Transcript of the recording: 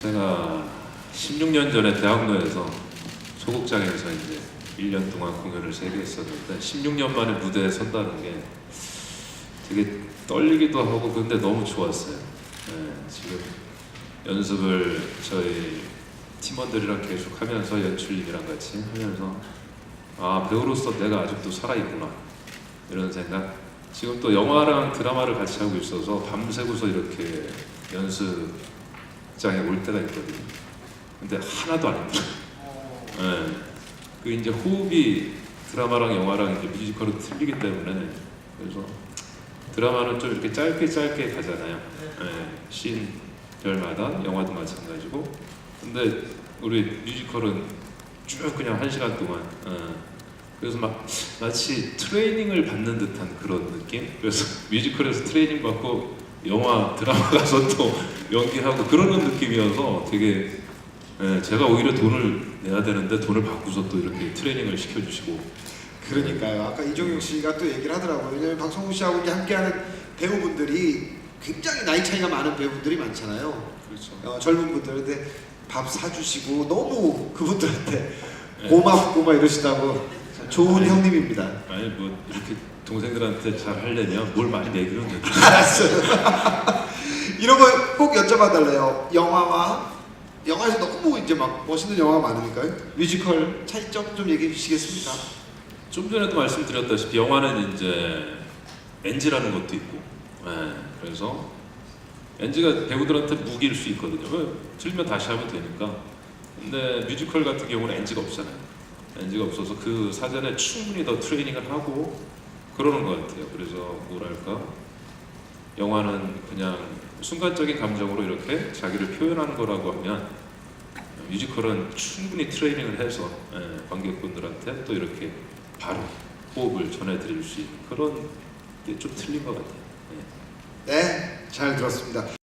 제가 16년 전에 대학로에서 소극장에서 이제 1년 동안 공연을 세 개 했었는데 16년 만에 무대에 선다는 게 되게 떨리기도 하고 근데 너무 좋았어요. 네, 지금 연습을 저희 팀원들이랑 계속 하면서 연출님이랑 같이 하면서 아 배우로서 내가 아직도 살아있구나 이런 생각 지금 또 영화랑 드라마를 같이 하고 있어서 밤새고서 이렇게 연습 장에 올 때가 있거든요. 근데 하나도 안 힘들어요. 네. 그 이제 호흡이 드라마랑 영화랑 이제 뮤지컬은 틀리기 때문에 그래서 드라마는 좀 이렇게 짧게 짧게 가잖아요. 네. 씬별마다 영화도 마찬가지고. 근데 우리 뮤지컬은 쭉 그냥 한 시간 동안 어. 그래서 막 마치 트레이닝을 받는 듯한 그런 느낌? 그래서 뮤지컬에서 트레이닝 받고 영화 드라마 가서 또 연기하고 그러는 느낌이어서 되게 예, 제가 오히려 돈을 내야 되는데 돈을 받고서 또 이렇게 트레이닝을 시켜주시고 그러니까요. 아까 이종용 씨가 또 얘기를 하더라고요. 왜냐면 박성우 씨하고 이제 함께하는 배우분들이 굉장히 나이 차이가 많은 배우분들이 많잖아요. 그렇죠 어, 젊은 분들. 근데 밥 사주시고 너무 그분들한테 네. 고맙고 막 이러시다고 좋은. 형님입니다. 아니 뭐 이렇게 동생들한테 잘 하려면 뭘 많이 내기는 돼 알았어요. 이런 거 꼭 여쭤봐 달래요. 영화와 영화에서 너무 이제 막 멋있는 영화가 많으니까요. 뮤지컬 차이점 좀 얘기해 주시겠습니까? 좀 전에도 말씀드렸다시피 영화는 이제 NG라는 것도 있고 예, 그래서 NG가 배우들한테 무기일 수 있거든요 왜? 틀리면 다시 하면 되니까 근데 뮤지컬 같은 경우는 NG가 없잖아요 NG가 없어서 그 사전에 충분히 더 트레이닝을 하고 그러는 것 같아요 그래서 뭐랄까 영화는 그냥 순간적인 감정으로 이렇게 자기를 표현하는 거라고 하면 뮤지컬은 충분히 트레이닝을 해서 예, 관객분들한테 또 이렇게 바로 호흡을 전해드릴 수 있는 그런 게 좀 틀린 것 같아요. 예. 네, 잘 들었습니다.